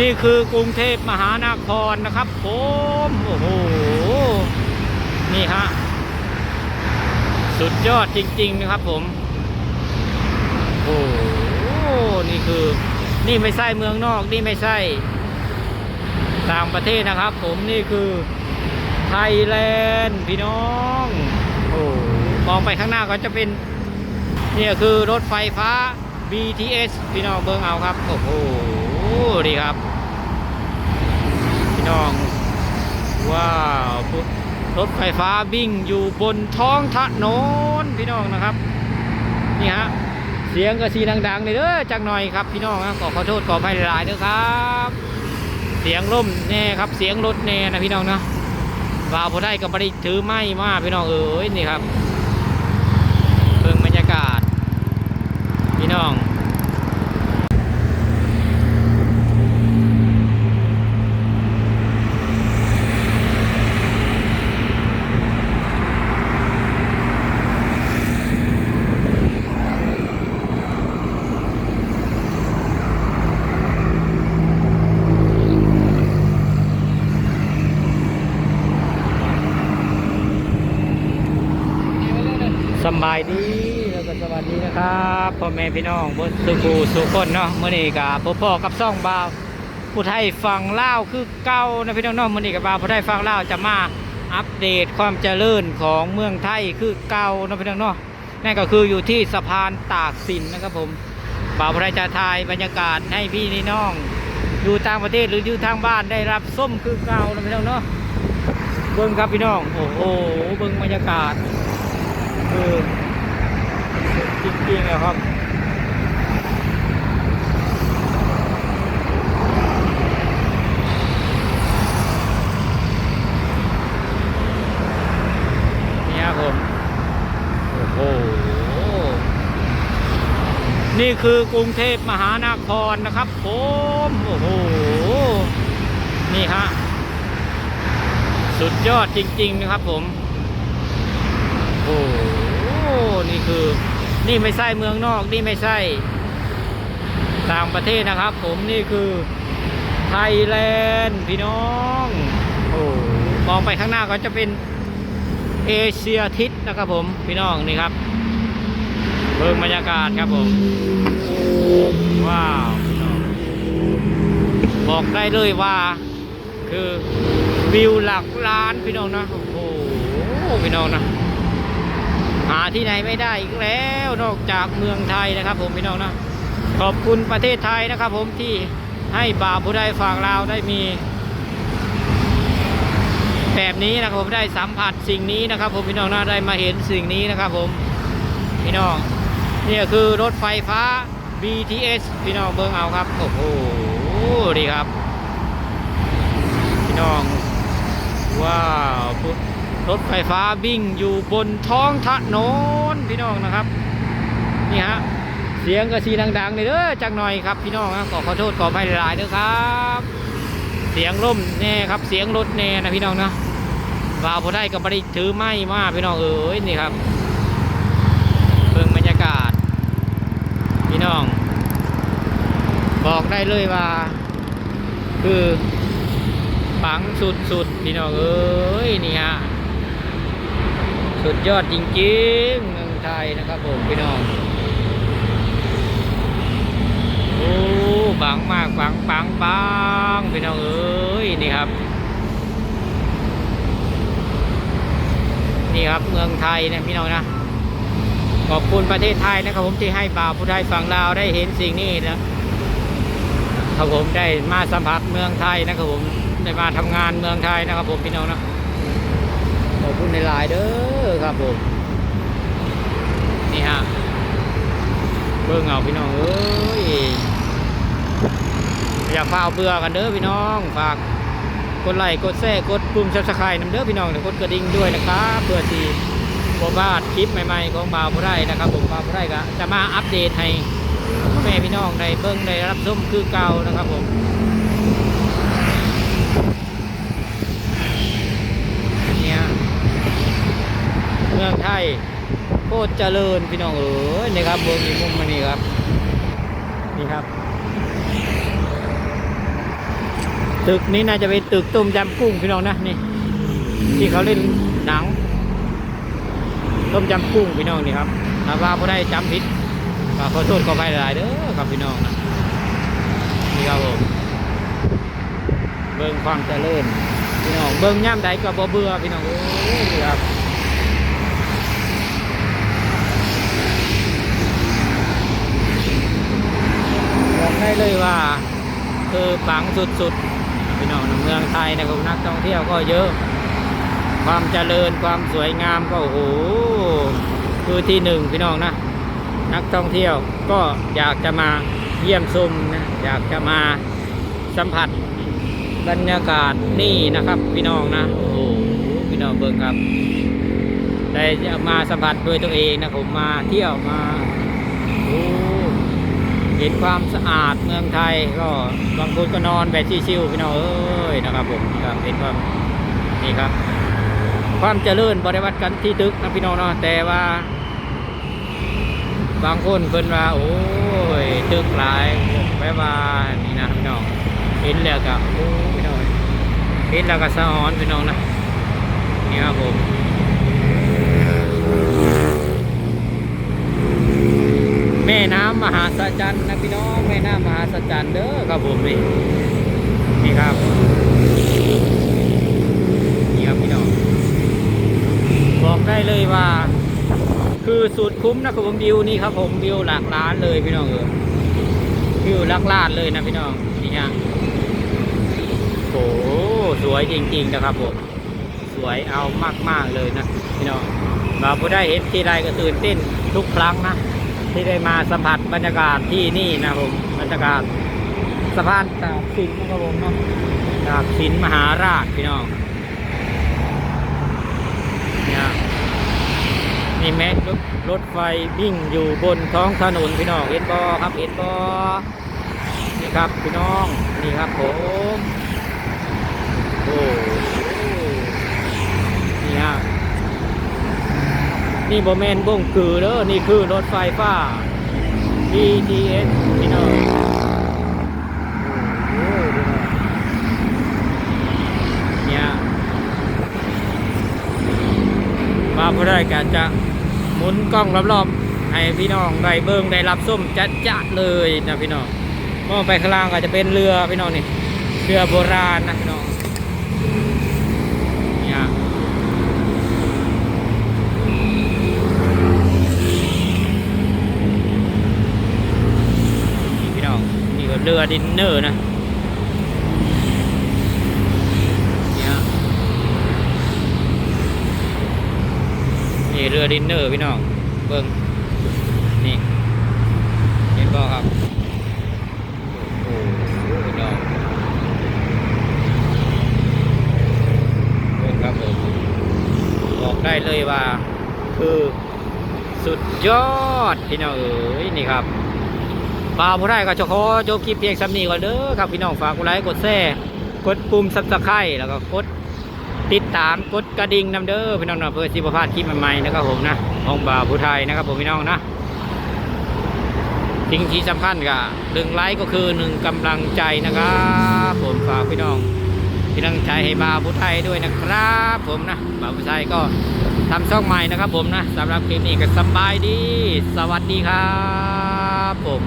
นี่คือกรุงเทพมหานครนะครับผมโอ้โห นี่ฮะ สุดยอดจริง ๆ นะครับผมโอ้โหนี่คือ นี่ไม่ใช่เมืองนอก นี่ไม่ใช่ต่างประเทศนะครับ ผมนี่คือไทยแลนด์พี่น้องโอ้มองไปข้างหน้าก็จะเป็นเนี่ยคือรถไฟฟ้า BTS พี่น้องเบิ่งเอาครับ โอ้โห ดีครับ พี่น้อง ว้าว รถไฟฟ้าวิ่งอยู่บนท้องถนนพี่น้องนะครับ นี่ฮะ เสียงกระซีดังๆเลยเด้อจักหน่อยครับพี่น้องขอขอโทษขออภัยหลายๆเด้อครับ เสียงล่มแน่ครับ เสียงรถแน่นะพี่น้องนะว่าพอได้ก็บริถือไม้มาพี่น้องเอ้ยนี่ครับเบิ่งบรรยากาศ พี่น้อง สำ บายดีแล้วก็สวัสดีนะครับพ่อแม่พี่น้องบนสุกูสุคนเนาะเมื่อนี้กับพ่อพ่อกับซ่องบ่าวผู้ไทยฟังเล่าคือเก่านะพี่น้องเนาะมื่อนี้กับบ่าวผู้ไทยฟังเล่าจะมาอัปเดตความเจริญของเมืองไทยคือเก่านะพี่น้องเนาะนั่นก็คืออยู่ที่สะพานตากสินนะครับผมบ่าวผู้ไทยจะถ่ายบรรยากาศให้พี่น้องอยู่ต่างประเทศหรืออยู่ทางบ้านได้รับส้มคือเก่านะพี่น้องเนาะเบิ้งครับพี่น้องโอ้โหเบิ้งบรรยากาศ คือจริงๆอะครับเนี่ยครับผมโอ้โหนี่คือกรุงเทพมหานครนะครับผมโอ้โหนี่ฮะสุดยอดจริง ๆ นะครับผม โอ้ นี่คือ นี่ไม่ใช่เมืองนอก นี่ไม่ใช่ ต่างประเทศนะครับ ผมนี่คือไทยแลนด์พี่น้องโอ้มองไปข้างหน้าก็จะเป็นเอเชียทิศนะครับผมพี่น้องนี่ครับเบิ่งบรรยากาศครับผม ว้าวพี่น้องบอกได้เลยว่า คือวิวหลักล้านพี่น้องนะ โอ้โหพี่น้องนะ หาที่ไหนไม่ได้อีกแล้วนอกจากเมืองไทยนะครับ ผมพี่น้องนะขอบคุณประเทศไทยนะครับ ผมที่ให้บ่าวผู้ใดฝากเราวได้มี แบบนี้นะครับผมได้สัมผัสสิ่งนี้นะครับ ผมพี่น้องนะได้มาเห็นสิ่งนี้นะครับ ผมพี่น้องนี่คือรถไฟฟ้า BTS พี่น้องเบิ่งเอาครับ โอ้โหดีครับ พี่น้อง ว้าว รถไฟฟ้าวิ่งอยู่บนท้องถนนพี่น้องนะครับ นี่ฮะเสียงกระซีดังๆเลยเด้อจักหน่อยครับพี่น้องนะขอขอโทษขออภัยหลายๆเด้อครับ เสียงล่มแน่ครับ เสียงรถแน่นะพี่น้องนะว่าวพอได้ก็บริถือไม้มาพี่น้องเอ้ยนี่ครับเบิ่งบรรยากาศ พี่น้อง บอกได้เลยว่า คือปังสุดๆพี่น้องเอ้ยนี่ฮะ สุดยอดจริงๆเมืองไทยนะครับผมพี่น้องโอ้ปังมากปังปังปังพี่น้องเอ้ยนี่ครับ นี่ครับเมืองไทยนะพี่น้องนะขอบคุณประเทศไทยนะครับผมที่ให้บ่าวผู้ไทยฝั่งลาวได้เห็นสิ่งนี้นะครับผมได้มาสัมผัสเมืองไทยนะครับผมได้มาทำงานเมืองไทยนะครับผมพี่น้องนะ ขอบคุณในหลายๆเด้อครับผม นี่ฮะ เบิ่งเอาพี่น้องเอ้ยอย่าฝ้าเบื่อกันเด้อพี่น้อง ฝากกดไลค์กดแชร์กดปุ่มซับสไครต์นำเด้อพี่น้องแล้วกดกระดิ่งด้วยนะครับเพื่อที่ผมพลาดคลิปใหม่ๆของบ่าวผู้ได้นะครับ ผมบ่าวผู้ได้ก็จะมาอัปเดตให้พ่อแม่พี่น้องได้เบิ่งได้รับชมคือเก่านะครับผม เนี่ยเมืองไทย โคตรเจริญพี่น้องเอ๋ยนี่ครับเมืองอีมุมมานี่ครับ นี่ครับ ตึกนี้น่าจะเป็นตึกต้มยำกุ้งพี่น้องนะนี่ ที่เขาเล่นหนังต้มยำกุ้งพี่น้องนี่ครับถ้าว่าผู้ได้จำผิดก็ขอโทษขอไปหลายเด้อครับพี่น้องนะนี่ครับผมเบิ่งความเจริญพี่น้องเบิ่งย่ำใดก็บ่เบื่อพี่น้องเอ้ยนะครับบอกได้เลย ว่าคือปังสุดๆพี่น้องในเมืองไทยนะครับนักท่องเที่ยวก็เยอะ ความเจริญความสวยงามก็โอ้โหคือที่หนึ่งพี่น้องนะ นักท่องเที่ยวก็อยากจะมาเยี่ยมชมนะอยากจะมาสัมผัสบรรยากาศนี่นะครับ พี่น้องนะโอ้โหพี่น้องเบิ่งครับได้มาสัมผัสด้วยตัวเองนะผมมาเที่ยวมา ห็นความสะอาดเมืองไทยก็บางคนก็นอนแบบชิวๆพี่น้องเอ้ยนะครับผมนี่ครับเห็นความนี่ครับ ความเจริญบริวัติกันที่ตึกนะพี่น้องเนาะแต่ว่า บางคนเพิ่นว่าโอ้ยตึกหลายแปลว่านี่นะพี่น้องเห็นแล้วก็โอ้พี่น้องเห็นแล้วก็สะอ้อนพี่น้องนะนี่ครับผม แม่น้ำมหาสจรรย์นะพี่น้องแม่น้ำมหาสจรรย์เด้อครับผมนี่นี่ครับนี่ครับพี่น้องบอกได้เลยว่า คือสูตรคุ้มนะครับผมวิวนี่ครับผมวิวหลักล้านเลยพี่น้องเออวิวหลักล้านเลยนะพี่น้องนี่ฮะโอ้โหสวยจริงๆนะครับผมสวยเอามากๆเลยนะพี่น้องเราผู้ได้เห็นที่ใดก็ตื่นเต้นทุกครั้งนะ ที่ได้มาสัมผัสบรรยากาศที่นี่นะผมบรรยากาศสะพานตากสินนะครับผมเนาะตากสินมหาราชพี่น้องเนี่ยนี่แม็กรถรถไฟวิ่งอยู่บนท้องถนนพี่น้องเห็นบอครับเห็นบอนี่ครับพี่น้องนี่ครับผมโอ้นี่ฮะ นี่โบแมนบ้งคือเด้อนี่คือรถไฟฟ้า BTS พี่น้องเนี่ยมาเพื่อได้การจะหมุนกล้องรอบๆให้พี่น้องได้เบิ้งได้รับส้มจัดจัดๆเลยนะพี่น้องมองไปข้างล่างก็จะเป็นเรือพี่น้องนี่เรือโบราณนะพี่น้องเนี่ยนี่พี่น้องนี่ก็ เรือดินเนอร์นะเนี่ยเรือดินเนอร์พี่น้องเบิ้งนี่เห็นบ่ครับโอ้โหพี่น้องเบิ้งครับผมบอกได้เลยว่า คือสุดยอดพี่น้องเอ๋ยนี่ครับ บาวผู้ได้ก็จะขอจบคลิปเพียงสำนีก่อนเด้อครับพี่น้องฝากกดไลค์กดแชร์กดปุ่มซับสไครต์แล้วก็กดติดตามกดกระดิ่งนำเด้อพี่น้องนะเพื่อสิบพลาดคลิปใหม่ๆนะครับผมนะของบ่าวผู้ไทยนะครับผมพี่น้องนะสิ่งที่สำคัญก็หนึ่งไลค์ก็คือหนึ่งกำลังใจนะครับผมฝากพี่น้องพี่น้องใจให้บ่าวผู้ไทยด้วยนะครับ ผมนะบ่าวผู้ไทยก็ทำช่องใหม่นะครับผมนะสำหรับคลิปนี้ก็สบายดี สวัสดีครับผม